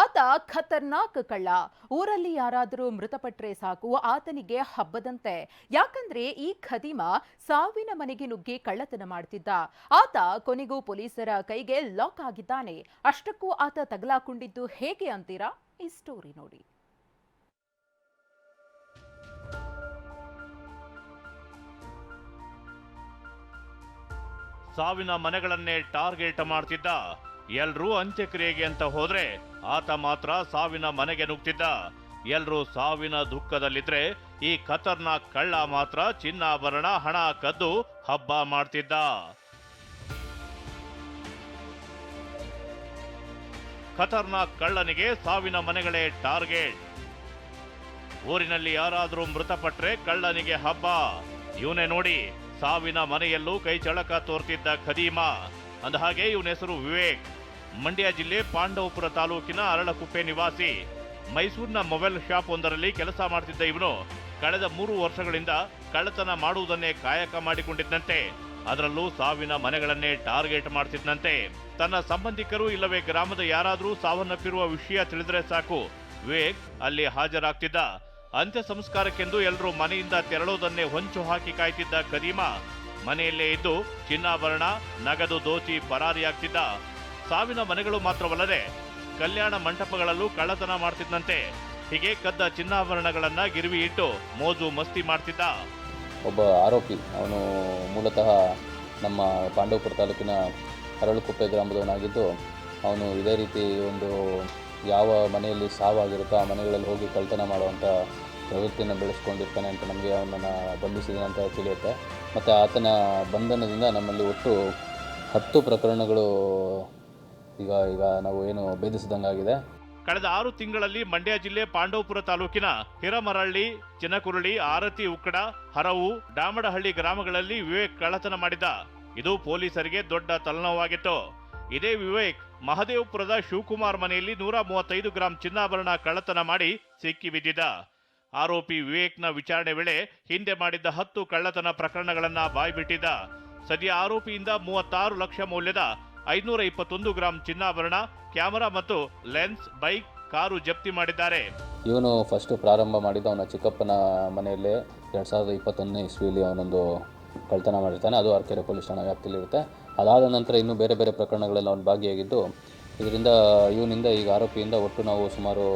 ಆತ ಖತರ್ನಾಕ್ ಕಳ್ಳ. ಊರಲ್ಲಿ ಯಾರಾದರೂ ಮೃತಪಟ್ರೆ ಸಾಕು, ಆತನಿಗೆ ಹಬ್ಬದಂತೆ. ಯಾಕಂದ್ರೆ ಈ ಖದೀಮ ಸಾವಿನ ಮನೆಗೆ ನುಗ್ಗಿ ಕಳ್ಳತನ ಮಾಡ್ತಿದ್ದ. ಆತ ಕೊನೆಗೂ ಪೊಲೀಸರ ಕೈಗೆ ಲಾಕ್ ಆಗಿದ್ದಾನೆ. ಅಷ್ಟಕ್ಕೂ ಆತ ತಗಲಾಕೊಂಡಿದ್ದು ಹೇಗೆ ಅಂತೀರಾ? ಈ ಸ್ಟೋರಿ ನೋಡಿ. ಸಾವಿನ ಮನೆಗಳನ್ನೇ ಟಾರ್ಗೆಟ್ ಮಾಡ್ತಿದ್ದ ಎಲ್ರೂ ಅಂತ್ಯಕ್ರಿಯೆಗೆ ಅಂತ ಹೋದ್ರೆ ಆತ ಮಾತ್ರ ಸಾವಿನ ಮನೆಗೆ ನುಗ್ತಿದ್ದ. ಎಲ್ರೂ ಸಾವಿನ ದುಃಖದಲ್ಲಿದ್ರೆ ಈ ಖತರ್ನಾಕ್ ಕಳ್ಳ ಮಾತ್ರ ಚಿನ್ನಾಭರಣ, ಹಣ ಕದ್ದು ಹಬ್ಬ ಮಾಡ್ತಿದ್ದ. ಖತರ್ನಾಕ್ ಕಳ್ಳನಿಗೆ ಸಾವಿನ ಮನೆಗಳೇ ಟಾರ್ಗೆಟ್. ಊರಿನಲ್ಲಿ ಯಾರಾದ್ರೂ ಮೃತಪಟ್ರೆ ಕಳ್ಳನಿಗೆ ಹಬ್ಬ. ಇವನೇ ನೋಡಿ ಸಾವಿನ ಮನೆಯಲ್ಲೂ ಕೈ ಚಳಕ ತೋರ್ತಿದ್ದ ಖದೀಮ. ಅಂದಹಾಗೆ ಇವನ ಹೆಸರು ವಿವೇಕ್. ಮಂಡ್ಯ ಜಿಲ್ಲೆ ಪಾಂಡವಪುರ ತಾಲೂಕಿನ ಅರಳಕುಪ್ಪೆ ನಿವಾಸಿ ಮೈಸೂರಿನ ಮೊಬೈಲ್ ಶಾಪ್ ಒಂದರಲ್ಲಿ ಕೆಲಸ ಮಾಡ್ತಿದ್ದ ಇವನು ಕಳೆದ ಮೂರು ವರ್ಷಗಳಿಂದ ಕಳ್ಳತನ ಮಾಡುವುದನ್ನೇ ಕಾಯಕ ಮಾಡಿಕೊಂಡಿದ್ದಂತೆ ಅದರಲ್ಲೂ ಸಾವಿನ ಮನೆಗಳನ್ನೇ ಟಾರ್ಗೆಟ್ ಮಾಡ್ತಿದ್ದಂತೆ ತನ್ನ ಸಂಬಂಧಿಕರು ಇಲ್ಲವೇ ಗ್ರಾಮದ ಯಾರಾದರೂ ಸಾವನ್ನಪ್ಪಿರುವ ವಿಷಯ ತಿಳಿದರೆ ಸಾಕು. ವೇಗ್ ಅಲ್ಲಿ ಹಾಜರಾಗ್ತಿದ್ದ. ಅಂತ್ಯ ಸಂಸ್ಕಾರಕ್ಕೆಂದು ಎಲ್ಲರೂ ಮನೆಯಿಂದ ತೆರಳೋದನ್ನೇ ಹೊಂಚು ಹಾಕಿ ಕಾಯ್ತಿದ್ದ ಕರೀಮಾ ಮನೆಯಲ್ಲೇ ಇದ್ದು ಚಿನ್ನಾಭರಣ, ನಗದು ದೋಚಿ ಪರಾರಿಯಾಗ್ತಿದ್ದ. ಸಾವಿನ ಮನೆಗಳು ಮಾತ್ರವಲ್ಲದೆ ಕಲ್ಯಾಣ ಮಂಟಪಗಳಲ್ಲೂ ಕಳ್ಳತನ ಮಾಡ್ತಿದ್ದಂತೆ. ಹೀಗೆ ಕದ್ದ ಚಿನ್ನಾಭರಣಗಳನ್ನ ಗಿರಿವಿ ಇಟ್ಟು ಮೋಜು ಮಸ್ತಿ ಮಾಡ್ತಿದ್ದ. ಒಬ್ಬ ಆರೋಪಿ, ಅವನು ಮೂಲತಃ ನಮ್ಮ ಪಾಂಡವಪುರ ತಾಲೂಕಿನ ಅರಳುಕುಪ್ಪೆ ಗ್ರಾಮದವನಾಗಿದ್ದು, ಅವನು ಇದೇ ರೀತಿ ಒಂದು ಯಾವ ಮನೆಯಲ್ಲಿ ಸಾವಾಗಿರುತ್ತೋ ಆ ಮನೆಗಳಲ್ಲಿ ಹೋಗಿ ಕಳ್ತನ ಮಾಡುವಂಥ ಪ್ರವೃತ್ತಿಯನ್ನು ಬೆಳೆಸ್ಕೊಂಡಿರ್ತಾನೆ ಅಂತ ನಮಗೆ ಅವನನ್ನು ಬಂಧಿಸಿದೆ ಅಂತ ತಿಳಿಯುತ್ತೆ. ಮತ್ತು ಆತನ ಬಂಧನದಿಂದ ನಮ್ಮಲ್ಲಿ ಒಟ್ಟು ಹತ್ತು ಪ್ರಕರಣಗಳು ಈಗ ಈಗ ನಾವು ಏನು ಭೇದಿಸಿದಂಗಾಗಿದೆ? ಕಳೆದ ಆರು ತಿಂಗಳಲ್ಲಿ ಮಂಡ್ಯ ಜಿಲ್ಲೆ ಪಾಂಡವಪುರ ತಾಲೂಕಿನ ಹಿರಮರಳ್ಳಿ, ಚಿನಕುರುಳಿ, ಆರತಿ, ಉಕ್ಕಡ, ಹರವು ಡಾಮಡಹಳ್ಳಿ ಗ್ರಾಮಗಳಲ್ಲಿ ವಿವೇಕ್ ಕಳ್ಳತನ ಮಾಡಿದ ಇದು ಪೊಲೀಸರಿಗೆ ದೊಡ್ಡ ತಲೆನೋವಾಗಿತ್ತು. ಇದೇ ವಿವೇಕ್ ಮಹದೇವಪುರದ ಶಿವಕುಮಾರ್ ಮನೆಯಲ್ಲಿ ನೂರ ಮೂವತ್ತೈದು ಗ್ರಾಂ ಚಿನ್ನಾಭರಣ ಕಳ್ಳತನ ಮಾಡಿ ಸಿಕ್ಕಿ ಬಿದ್ದಿದ್ದ ಆರೋಪಿ ವಿವೇಕ್ನ ವಿಚಾರಣೆ ವೇಳೆ ಹಿಂದೆ ಮಾಡಿದ್ದ ಹತ್ತು ಕಳ್ಳತನ ಪ್ರಕರಣಗಳನ್ನ ಬಾಯ್ಬಿಟ್ಟಿದ್ದ. ಸದ್ಯ ಆರೋಪಿಯಿಂದ ಮೂವತ್ತಾರು ಲಕ್ಷ ಮೌಲ್ಯದ ಐನೂರ ಇಪ್ಪತ್ತೊಂದು ಗ್ರಾಂ ಚಿನ್ನಾಭರಣ, ಕ್ಯಾಮೆರಾ ಮತ್ತು ಲೆನ್ಸ್, ಬೈಕ್, ಕಾರು ಜಪ್ತಿ ಮಾಡಿದ್ದಾರೆ. ಇವನು ಫಸ್ಟು ಪ್ರಾರಂಭ ಮಾಡಿದ ಅವನ ಚಿಕ್ಕಪ್ಪನ ಮನೆಯಲ್ಲಿ ಎರಡು ಸಾವಿರದ ಇಪ್ಪತ್ತೊಂದನೇ ಇಸ್ವಿಯಲ್ಲಿ ಅವನೊಂದು ಕಳ್ತನ ಮಾಡಿರ್ತಾನೆ. ಅದು ಅರ್ಕೆರೆ ಪೊಲೀಸ್ ಠಾಣಾ ವ್ಯಾಪ್ತಿಯಲ್ಲಿರುತ್ತೆ. ಅದಾದ ನಂತರ ಇನ್ನೂ ಬೇರೆ ಬೇರೆ ಪ್ರಕರಣಗಳಲ್ಲಿ ಅವನು ಭಾಗಿಯಾಗಿದ್ದು, ಇದರಿಂದ ಇವನಿಂದ ಈಗ ಆರೋಪಿಯಿಂದ ಒಟ್ಟು ನಾವು ಸುಮಾರು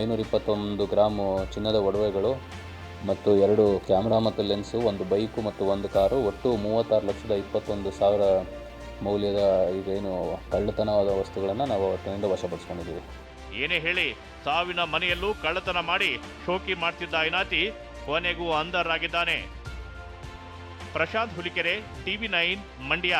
ಐನೂರ ಇಪ್ಪತ್ತೊಂದು ಗ್ರಾಮು ಚಿನ್ನದ ಒಡವೆಗಳು ಮತ್ತು ಎರಡು ಕ್ಯಾಮ್ರಾ ಮತ್ತು ಲೆನ್ಸು, ಒಂದು ಬೈಕು ಮತ್ತು ಒಂದು ಕಾರು, ಒಟ್ಟು ಮೂವತ್ತಾರು ಲಕ್ಷದ ಇಪ್ಪತ್ತೊಂದು ಸಾವಿರ ಮೌಲ್ಯದ ಇದೇನು ಕಳ್ಳತನವಾದ ವಸ್ತುಗಳನ್ನು ನಾವು ಅವತ್ತಿನಿಂದ ವಶಪಡಿಸ್ಕೊಂಡಿದ್ದೀವಿ. ಏನೇ ಹೇಳಿ, ಸಾವಿನ ಮನೆಯಲ್ಲೂ ಕಳ್ಳತನ ಮಾಡಿ ಶೋಕಿ ಮಾಡ್ತಿದ್ದ ಐನಾತಿ ಕೊನೆಗೂ ಅಂಧರಾಗಿದ್ದಾನೆ. Prashanth Hulikere, TV nine, Mandya.